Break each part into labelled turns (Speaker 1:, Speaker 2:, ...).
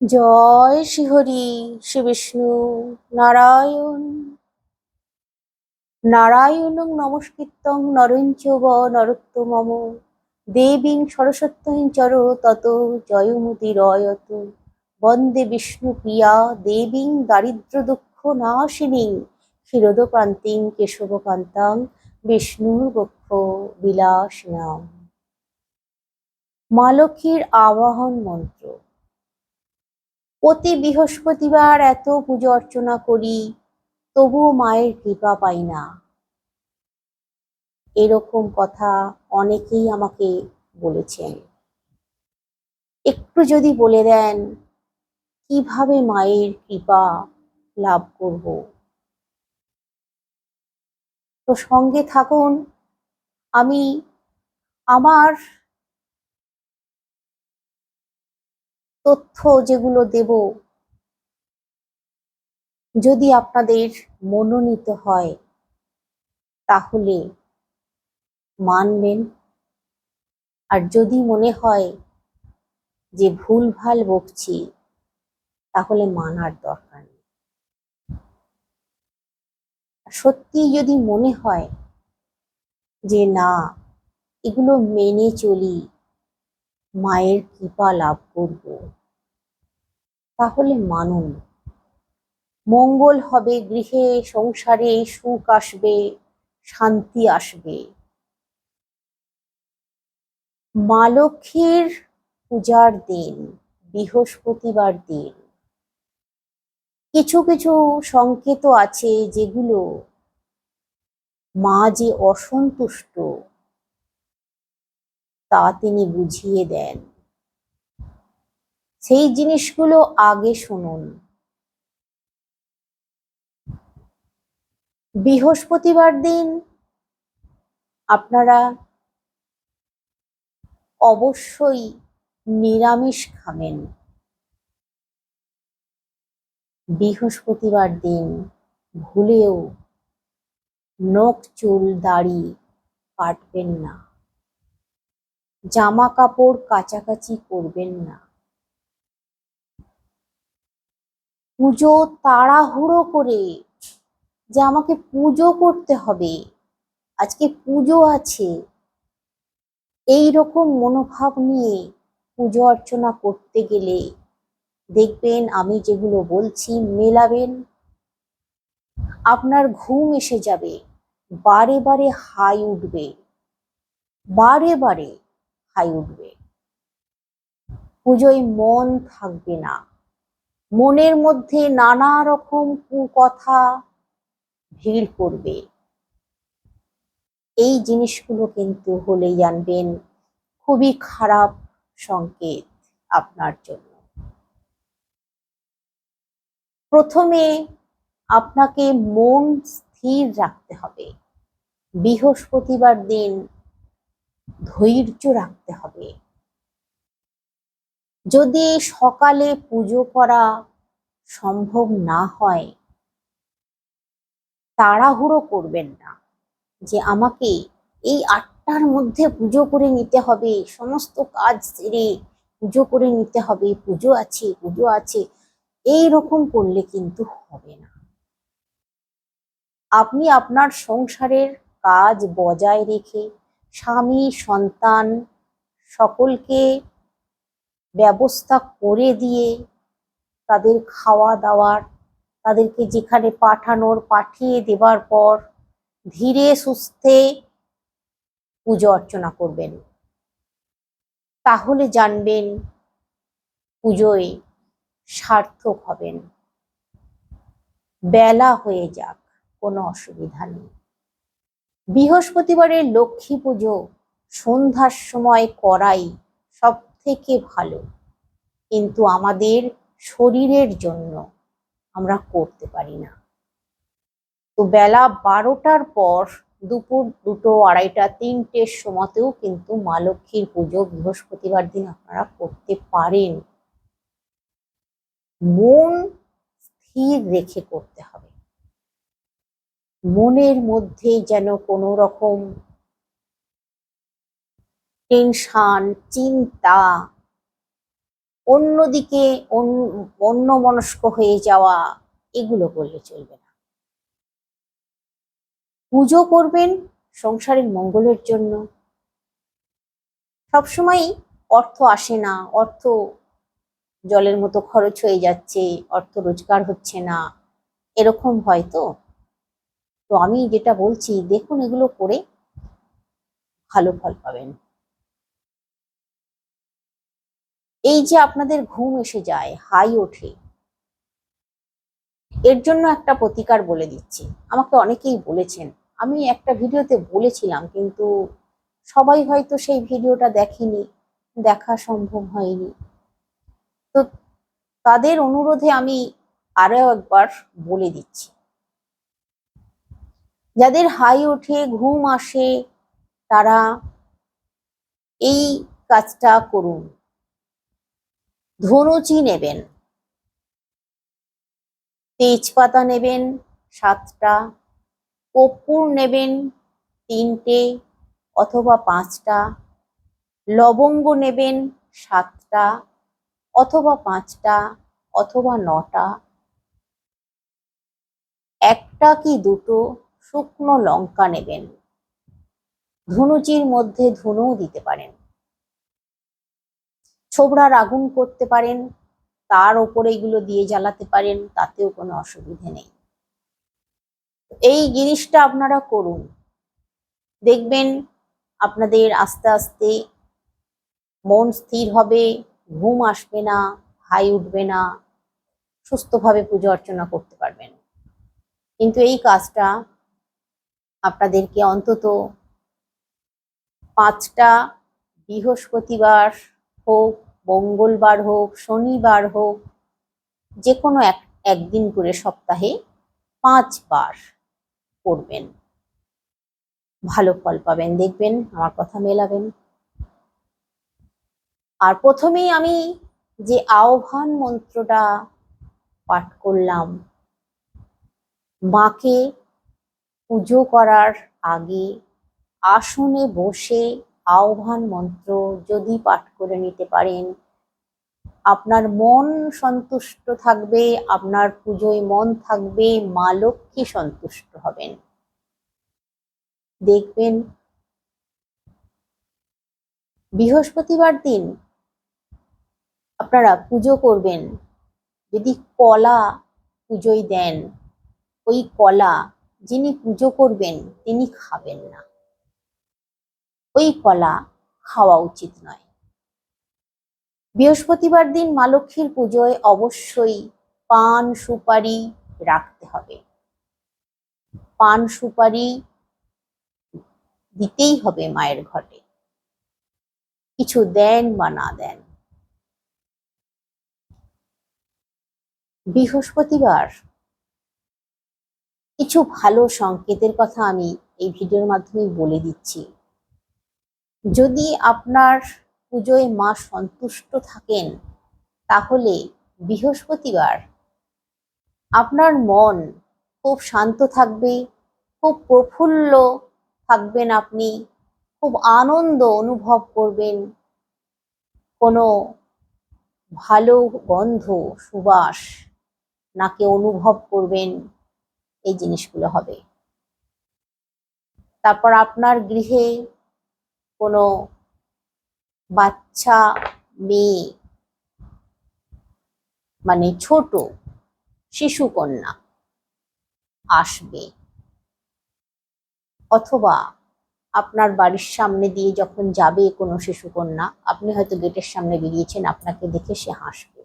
Speaker 1: জয় শ্রীহরি শ্রী বিষ্ণু নারায়ণ। নারায়ণং নমস্কৃতং নরঞ্চব নরোত্তমম দেবীং সরস্বত্যং চর তত জয়মুতি রয়ত। বন্দে বিষ্ণু প্রিয়া, দেবীং দারিদ্র দুঃখ নাশিনী। ক্ষীরোদপ্রান্তিং কেশবকান্তাং বিষ্ণুর বক্ষ বিলাস নাম মা লক্ষ্মীর আবাহন মন্ত্র। প্রতি বৃহস্পতিবার এত পুজো অর্চনা করি, তবুও মায়ের কৃপা পাই না। এরকম কথা অনেকেই আমাকে বলেছেন। একটু যদি বলে দেন, কীভাবে মায়ের কৃপা লাভ করব? তো সঙ্গে থাকুন, আমি আমার তথ্য যেগুলো দেব, যদি আপনাদের মনোনীত হয়, তাহলে মানবেন। আর যদি মনে হয় যে ভুলভাল বকছি, তাহলে মানার দরকার নেই। সত্যি যদি মনে হয় যে না, এগুলো মেনে চলি মায়ের কৃপা লাভ করব। তাহলে মানুন মঙ্গল হবে গৃহে, সংসারে সুখ আসবে, শান্তি আসবে। মা লক্ষ্মীর পূজার দিন, বৃহস্পতিবার দিন। কিছু কিছু সংকেত আছে যেগুলো মা যে অসন্তুষ্ট তা তিনি বুঝিয়ে দেন। সেই জিনিসগুলো আগে শুনুন। বৃহস্পতিবার দিন আপনারা অবশ্যই নিরামিষ খাবেন। বৃহস্পতিবার দিন ভুলেও নখ চুল দাড়ি কাটবেন না। জামা কাপড় কাচাকাচি করবেন না। পুজো তাড়াহুড়ো করে যে আমাকে পুজো করতে হবে। আজকে পুজো আছে। এই রকম মনোভাব নিয়ে পুজো অর্চনা করতে গেলে দেখবেন আমি যেগুলো বলছি মেলাবেন, আপনার ঘুম এসে যাবে, বারে বারে হাই উঠবে। বারে বারে হাই উঠবে। পুজোয় মন থাকবে না। মনের মধ্যে নানা রকম কুকথা ভিড় করবে। এই জিনিসগুলো কিন্তু হলে জানবেন, খুবই খারাপ সংকেত আপনার জন্য। প্রথমে আপনাকে মন স্থির রাখতে হবে। বৃহস্পতিবার দিন ধৈর্য রাখতে হবে। যদি সকালে পুজো করা সম্ভব না হয়, তাড়াহুড়ো করবেন না যে আমাকে এই আটটার মধ্যে পুজো করে নিতে হবে, সমস্ত কাজ সেরে পুজো করে নিতে হবে, পুজো আছে পুজো আছে, এই রকম করলে কিন্তু হবে না। আপনি আপনার সংসারের কাজ বজায় রেখে স্বামী, সন্তান সকলকে ব্যবস্থা করে দিয়ে তাদের খাওয়া দাওয়ার তাদেরকে যেখানে পাঠানোর, পাঠিয়ে দেবার পর ধীরে সুস্থে পুজো অর্চনা করবেন। তাহলে জানবেন পুজোয় সার্থক হবেন। বেলা হয়ে যাক, কোনো অসুবিধা নেই। বৃহস্পতিবারের লক্ষ্মী পুজো সন্ধ্যার সময় করাই সব থেকে ভালো। কিন্তু আমাদের শরীরের জন্য আমরা করতে পারি না। তো বেলা বারোটার পর দুপুর দুটো আড়াইটা তিনটের সময়তেও কিন্তু মা লক্ষ্মীর পুজো বৃহস্পতিবার দিন আপনারা করতে পারেন। মন স্থির রেখে করতে হবে। মনের মধ্যে যেন কোনো রকম টেনশন, চিন্তা, অন্যদিকে অন্য মনস্ক হয়ে যাওয়া, এগুলো করলে চলবে না। পুজো করবেন সংসারের মঙ্গলের জন্য। সবসময় অর্থ আসে না, অর্থ জলের মতো খরচ হয়ে যাচ্ছে, অর্থ রোজগার হচ্ছে না, এরকম হয়তো তো আমি যেটা বলছি, দেখুন এগুলো করে ভালো ফল পাবেন। এই যে আপনাদের ঘুম এসে যায়, হাই ওঠে, এর জন্য একটা প্রতিকার বলে দিচ্ছি। আমাকে অনেকেই বলেছেন, আমি একটা ভিডিওতে বলেছিলাম, কিন্তু সবাই হয়তো সেই ভিডিওটা দেখেনি, দেখা সম্ভব হয়নি। তো তাদের অনুরোধে আমি আরও একবার বলে দিচ্ছি যাদের হাই ওঠে, ঘুম আসে, তারা এই কাজটা করুন। ধনুচি নেবেন। তেজপাতা নেবেন সাতটা, কর্পূর নেবেন তিনটে অথবা পাঁচটা, লবঙ্গ নেবেন সাতটা অথবা পাঁচটা অথবা নটা। একটা কি দুটো শুকনো লঙ্কা নেবেন। ধনুচির মধ্যে ধুনুও দিতে পারেন। ছোবড়ার আগুন করতে পারেন, তার ওপরে এগুলো দিয়ে জ্বালাতে পারেন, তাতেও কোনো অসুবিধে নেই। এই জিনিসটা আপনারা করুন। দেখবেন আপনাদের আস্তে আস্তে মন স্থির হবে, ঘুম আসবে না, হাই উঠবে না, সুস্থভাবে পুজো অর্চনা করতে পারবেন। কিন্তু এই কাজটা আপনাদেরকে অন্তত পাঁচটা বৃহস্পতিবার হোক, মঙ্গলবার হোক, শনিবার হোক যে কোনো এক, একদিন করে সপ্তাহে পাঁচবার করবেন ভালো ফল পাবেন, দেখবেন, আমার কথা মেলাবেন। আর প্রথমেই আমি যে আহ্বান মন্ত্রটা পাঠ করলাম, মাকে পুজো করার আগে আসনে বসে আহ্বান মন্ত্র যদি পাঠ করে নিতে পারেন, আপনার মন সন্তুষ্ট থাকবে, আপনার পুজোয় মন থাকবে, মা লক্ষ্মী সন্তুষ্ট হবেন। দেখবেন, বৃহস্পতিবার দিন আপনারা পুজো করবেন, যদি কলা পুজোয় দেন, ওই কলা যিনি পুজো করবেন, তিনি খাবেন না। ওই কলা খাওয়া উচিত নয়। বৃহস্পতিবার দিন মা লক্ষ্মীর পুজোয় অবশ্যই পান সুপারি রাখতে হবে। পান সুপারি দিতেই হবে মায়ের ঘটে। কিছু দেন বা না দেন। বৃহস্পতিবার কিছু ভালো সংকেতের কথা আমি এই ভিডিওর মাধ্যমে বলে দিচ্ছি। যদি আপনার পুজোয় মা সন্তুষ্ট থাকেন, তাহলে বৃহস্পতিবার আপনার মন খুব শান্ত থাকবে, খুব প্রফুল্ল থাকবেন আপনি, খুব আনন্দ অনুভব করবেন। কোনো ভালো গন্ধ, সুবাস নাকে অনুভব করবেন। এই জিনিসগুলো হবে। তারপর আপনার গৃহে কোনো বাচ্চা, মেয়ে মানে ছোট শিশু কন্যা আসবে অথবা আপনার বাড়ির সামনে দিয়ে যখন যাবে কোনো শিশু কন্যা, আপনি হয়তো গেটের সামনে বেরিয়েছেন, আপনাকে দেখে সে হাসবে।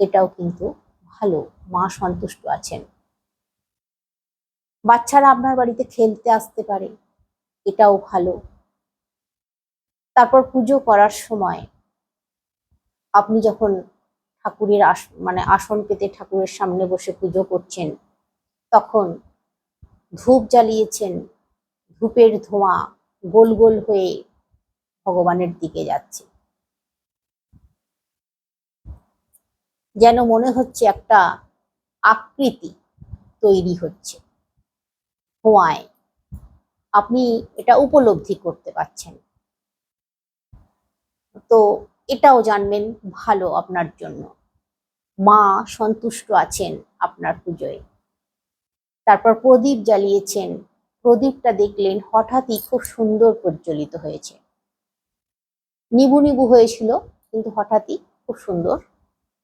Speaker 1: এটাও কিন্তু ভালো, মা সন্তুষ্ট আছেন। বাচ্চারা আপনার বাড়িতে খেলতে আসতে পারে, এটাও ভালো। তারপর পুজো করার সময় আপনি যখন ঠাকুরের আস মানে আসন পেতে ঠাকুরের সামনে বসে পুজো করছেন, তখন ধূপ জ্বালিয়েছেন, ধূপের ধোঁয়া গোল গোল হয়ে ভগবানের দিকে যাচ্ছে। যেন মনে হচ্ছে একটা আকৃতি তৈরি হচ্ছে। ধোঁয়ায় আপনি এটা উপলব্ধি করতে পারছেন। তো এটাও জানবেন ভালো আপনার জন্য। মা সন্তুষ্ট আছেন আপনার পুজোয়। তারপর প্রদীপ জ্বালিয়েছেন। প্রদীপটা দেখলেন হঠাৎই খুব সুন্দর প্রজ্বলিত হয়েছে। নিবু নিবু হয়েছিল, কিন্তু হঠাৎই খুব সুন্দর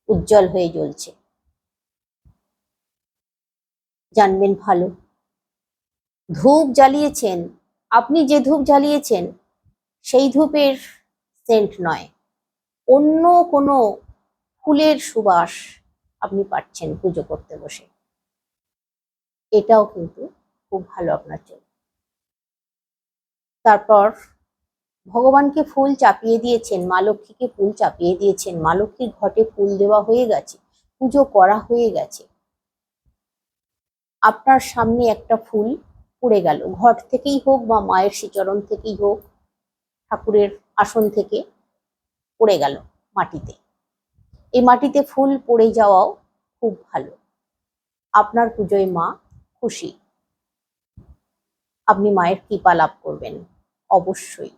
Speaker 1: উজ্জ্বল হয়ে জ্বলছে। জানবেন ভালো। ধূপ জ্বালিয়েছেন, আপনি যে ধূপ জ্বালিয়েছেন, সেই ধূপের সেন্ট নয়, অন্য কোনো ফুলের সুবাস আপনি পাচ্ছেন পুজো করতে বসে। এটাও কিন্তু খুব ভালো আপনার জন্য। তারপর ভগবানকে ফুল চাপিয়ে দিয়েছেন, মা লক্ষ্মীকে ফুল চাপিয়ে দিয়েছেন, মা লক্ষ্মীর ঘটে ফুল দেওয়া হয়ে গেছে, পুজো করা হয়ে গেছে। আপনার সামনে একটা ফুল পড়ে গেল। ঘট থেকেই হোক বা মায়ের শ্রীচরণ থেকেই হোক, ঠাকুরের আসন থেকে পড়ে গেল মাটিতে। এই মাটিতে ফুল পড়ে যাওয়াও খুব ভালো। আপনার পুজোয় মা খুশি। আপনি মায়ের কৃপা লাভ করবেন, অবশ্যই।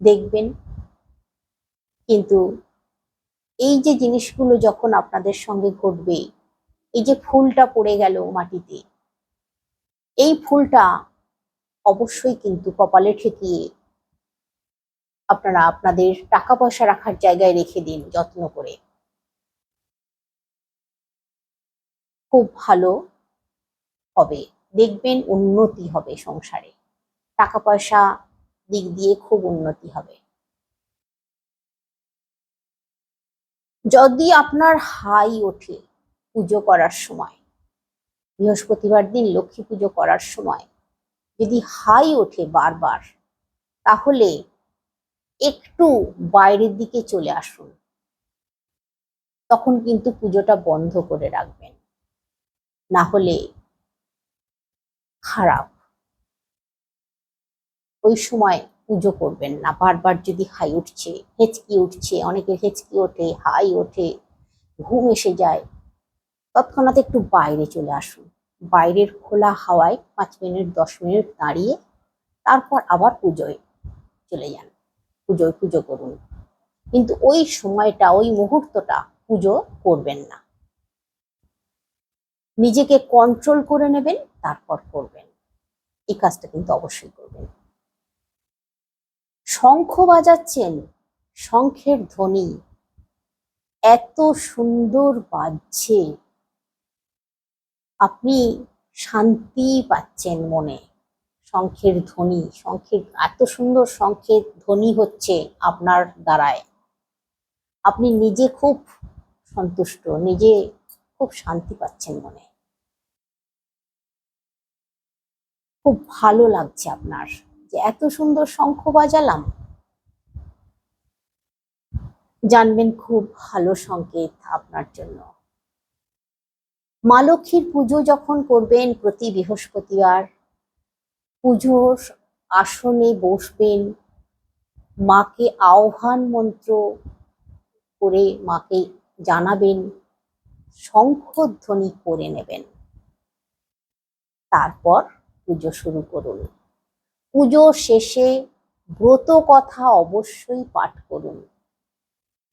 Speaker 1: দেখবেন, কিন্তু এই যে জিনিসগুলো যখন আপনাদের সঙ্গে ঘটবে, এই যে ফুলটা পড়ে গেল মাটিতে এই ফুলটা অবশ্যই কিন্তু কপালে ঠেকিয়ে আপনারা আপনাদের টাকা পয়সা রাখার জায়গায় রেখে দিন, যত্ন করে। খুব ভালো হবে, দেখবেন উন্নতি হবে সংসারে। টাকা পয়সা দিক দিয়ে খুব উন্নতি হবে। যদি আপনার হাই ওঠে পুজো করার সময় বৃহস্পতিবার দিন লক্ষ্মী পুজো করার সময় যদি হাই ওঠে বারবার, তাহলে একটু বাইরের দিকে চলে আসুন। তখন কিন্তু পুজোটা বন্ধ করে রাখবেন। না হলে খারাপ। ওই সময় পুজো করবেন না। বারবার যদি হাই উঠছে, হেঁচকি উঠছে, অনেকের হেঁচকি ওঠে, হাই ওঠে, ঘুম এসে যায়, তৎক্ষণাৎ একটু বাইরে চলে আসুন। বাইরের খোলা হাওয়ায় পাঁচ মিনিট, দশ মিনিট দাঁড়িয়ে তারপর আবার পুজোয় চলে যান। পুজোয় পুজো করুন। কিন্তু ওই সময়টা, ওই মুহূর্তটা পুজো করবেন না। নিজেকে কন্ট্রোল করে নেবেন, তারপর করবেন। এই কাজটা কিন্তু অবশ্যই করবেন। শঙ্খ বাজাচ্ছেন, শঙ্খের ধ্বনি। এত সুন্দর বাজছে। আপনি শান্তি পাচ্ছেন মনে। শঙ্খের ধ্বনি, শঙ্খের, এত সুন্দর শঙ্খের ধ্বনি হচ্ছে আপনার দ্বারায়। আপনি নিজে খুব সন্তুষ্ট, নিজে খুব শান্তি পাচ্ছেন মনে। খুব ভালো লাগছে আপনার যে এত সুন্দর শঙ্খ বাজালাম। জানবেন খুব ভালো সংকেত আপনার জন্য। মা লক্ষ্মীর পুজো যখন করবেন প্রতি বৃহস্পতিবার, পুজোর আসনে বসবেন, মাকে আহ্বান মন্ত্র করে মাকে জানাবেন, শঙ্খধ্বনি করে নেবেন। তারপর পুজো শুরু করুন। পুজো শেষে ব্রত কথা অবশ্যই পাঠ করুন।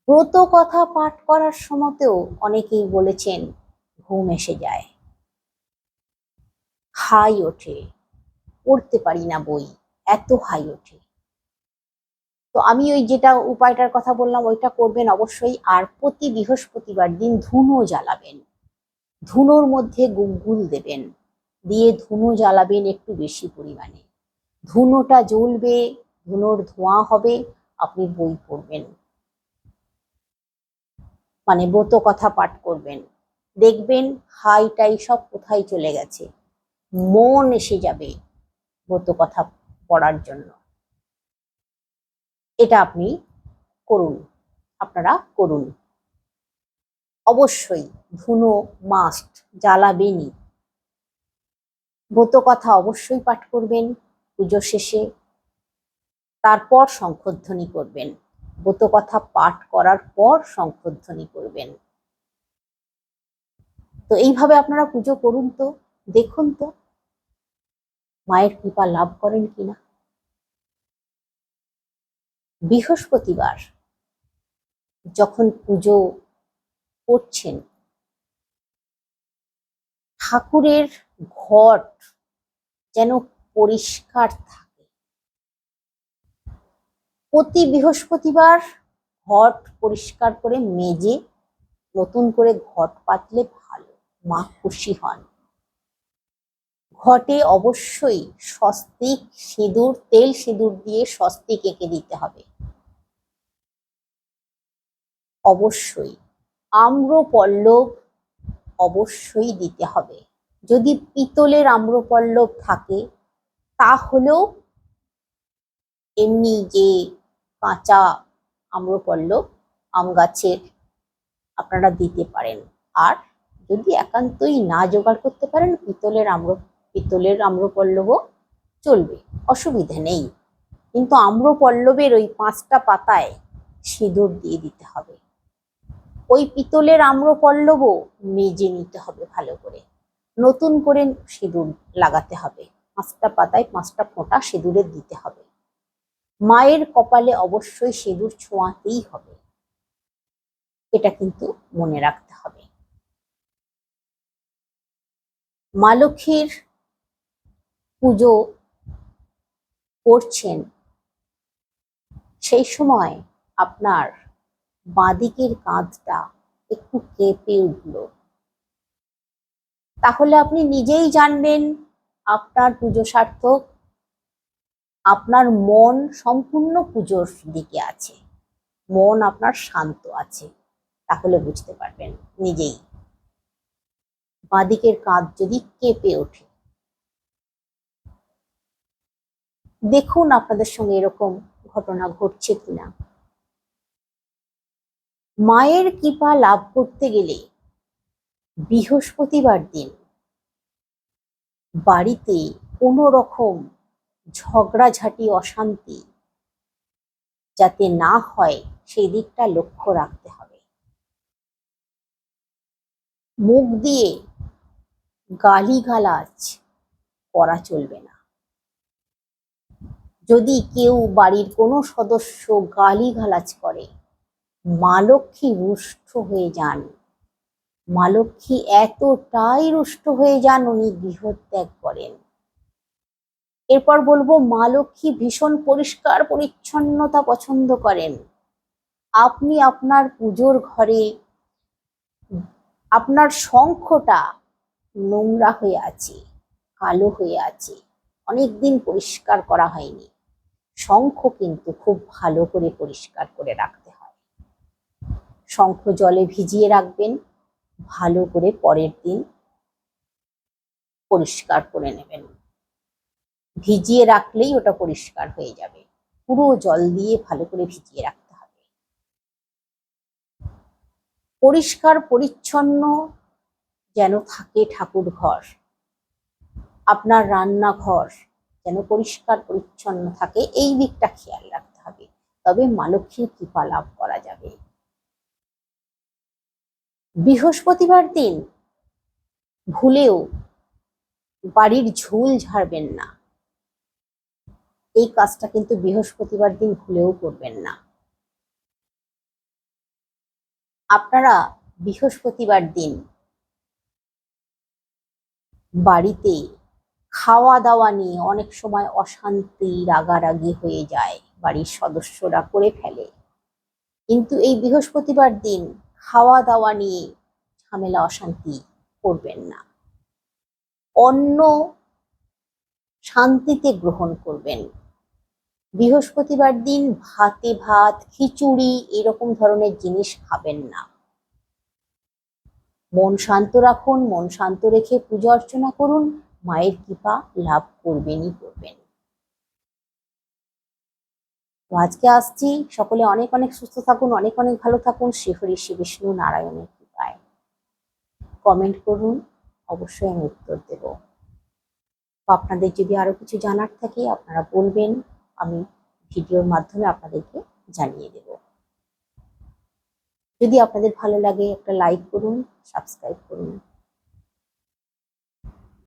Speaker 1: ব্রত কথা পাঠ করার সময়তেও অনেকেই বলেছেন ঘুম এসে যায়। হাই ওঠে, পড়তে পারি না বই, এত হাই ওঠে। তো আমি ওই যেটা উপায়টার কথা বললাম, ওইটা করবেন অবশ্যই, আর প্রতি বৃহস্পতিবার দিন ধুনো জ্বালাবেন। ধুনোর মধ্যে গুগুল দেবেন, দিয়ে ধুনো জ্বালাবেন একটু বেশি পরিমাণে। ধুনোটা জ্বলবে, ধুনোর ধোঁয়া হবে, আপনি বই পড়বেন। মানে ব্রত কথা পাঠ করবেন। দেখবেন হাইটাই সব কোথায় চলে গেছে। মন এসে যাবে ব্রত কথা পড়ার জন্য। এটা আপনি করুন, আপনারা করুন। অবশ্যই ধুনো মাস্ট জ্বালাবেনই। ব্রত কথা অবশ্যই পাঠ করবেন পুজো শেষে। তারপর শঙ্খধ্বনি করবেন। ব্রত কথা পাঠ করার পর শঙ্খধ্বনি করবেন। তো এইভাবে আপনারা পুজো করুন তো, দেখুন তো মায়ের কৃপা লাভ করেন কিনা। বৃহস্পতিবার যখন পুজো করছেন, ঠাকুরের ঘট যেন পরিষ্কার থাকে। প্রতি বৃহস্পতিবার ঘট পরিষ্কার করে মেজে নতুন করে ঘট পাতলে ভালো। মা খুশি হন ঘটে অবশ্যই স্বস্তিক সিঁদুর, তেল সিঁদুর দিয়ে স্বস্তিক এঁকে দিতে হবে। অবশ্যই আম্র পল্লব অবশ্যই দিতে হবে। যদি পিতলের আম্রপল্লব থাকে, তাহলেও এমনি যে কাঁচা আম্রপল্লব আম গাছের আপনারা দিতে পারেন। আর যদি একান্তই না জোগাড় করতে পারেন, পিতলের আম্র, পিতলের আম্রপল্লবও চলবে, অসুবিধে নেই। কিন্তু আম্রপল্লবের ওই পাঁচটা পাতায় সিঁদুর দিয়ে দিতে হবে। ওই পিতলের আম্রপল্লবও মেজে নিতে হবে ভালো করে। নতুন করে সিঁদুর লাগাতে হবে। পাঁচটা পাতায় পাঁচটা ফোঁটা সিঁদুরের দিতে হবে। মায়ের কপালে অবশ্যই সিঁদুর ছোঁয়াতেই হবে। এটা কিন্তু মনে রাখতে হবে। মা লক্ষ্মীর পুজো করছেন, সেই সময় আপনার বাঁদিকের কাঁধটা একটু কেঁপে উঠল। তাহলে আপনি নিজেই জানবেন আপনার পুজো সার্থক, আপনার মন সম্পূর্ণ পুজোর দিকে আছে, মন আপনার শান্ত আছে, তাহলে বুঝতে পারবেন নিজেই। বাঁদিকের কাঁধ যদি কেঁপে ওঠে। দেখুন আপনাদের সঙ্গে এরকম ঘটনা ঘটছে কিনা। মায়ের কৃপা লাভ করতে গেলে বৃহস্পতিবার দিন বাড়িতে কোনো রকম ঝগড়াঝাটি, অশান্তি যাতে না হয়, সেই দিকটা লক্ষ্য রাখতে হবে। মুখ দিয়ে গালিগালাজ করা চলবে না। যদি কেউ বাড়ির কোনো সদস্য গালিগালাজ করে, মা লক্ষ্মী রুষ্ট হয়ে যান। মা লক্ষ্মী এতটাই রুষ্ট হয়ে যান উনি গৃহত্যাগ করেন। এরপর বলব, মা লক্ষ্মী ভীষণ পরিষ্কার পরিচ্ছন্নতা পছন্দ করেন। আপনি আপনার পুজোর ঘরে, আপনার শঙ্খটা নোংরা হয়ে আছে, কালো হয়ে আছে। অনেকদিন পরিষ্কার করা হয়নি। শঙ্খ কিন্তু খুব ভালো করে পরিষ্কার করে রাখতে হয়। শঙ্খ জলে ভিজিয়ে রাখবেন, ভালো করে পরের দিন পরিষ্কার করে নেবেন। ভিজিয়ে রাখলেই ওটা পরিষ্কার হয়ে যাবে। পুরো জল দিয়ে ভালো করে ভিজিয়ে রাখতে হবে। পরিষ্কার, পরিচ্ছন্ন যেন থাকে ঠাকুর ঘর আপনার রান্নাঘর যেন পরিষ্কার পরিচ্ছন্ন থাকে, এই দিকটা খেয়াল রাখতে হবে। তবে মা লক্ষ্মীর কৃপা লাভ করা যাবে। বৃহস্পতিবার দিন ভুলেও বাড়ির ঝুল ঝাড়বেন না। এই কাজটা কিন্তু বৃহস্পতিবার দিন ভুলেও করবেন না। আপনারা বৃহস্পতিবার দিন বাড়িতে খাওয়া দাওয়া নিয়ে অনেক সময় অশান্তি, রাগারাগি হয়ে যায় বাড়ির সদস্যরা করে ফেলে। কিন্তু এই বৃহস্পতিবার দিন খাওয়া দাওয়া নিয়ে ঝামেলা, অশান্তি করবেন না। অন্য শান্তিতে গ্রহণ করবেন। বৃহস্পতিবার দিন ভাতে ভাত, খিচুড়ি এরকম ধরনের জিনিস খাবেন না। মন শান্ত রাখুন, মন শান্ত রেখে পূজা অর্চনা করুন, মায়ের কৃপা লাভ করবেনই করবেন। তো আজকে আসছি, সকলে অনেক অনেক সুস্থ থাকুন, অনেক অনেক ভালো থাকুন শ্রীহরি শ্রী বিষ্ণু নারায়ণের কৃপায়। কমেন্ট করুন, অবশ্যই আমি উত্তর দেব। আপনাদের যদি আরও কিছু জানার থাকে, আপনারা বলবেন, আমি ভিডিওর মাধ্যমে আপনাদেরকে জানিয়ে দেব। যদি আপনাদের ভালো লাগে একটা লাইক করুন সাবস্ক্রাইব করুন।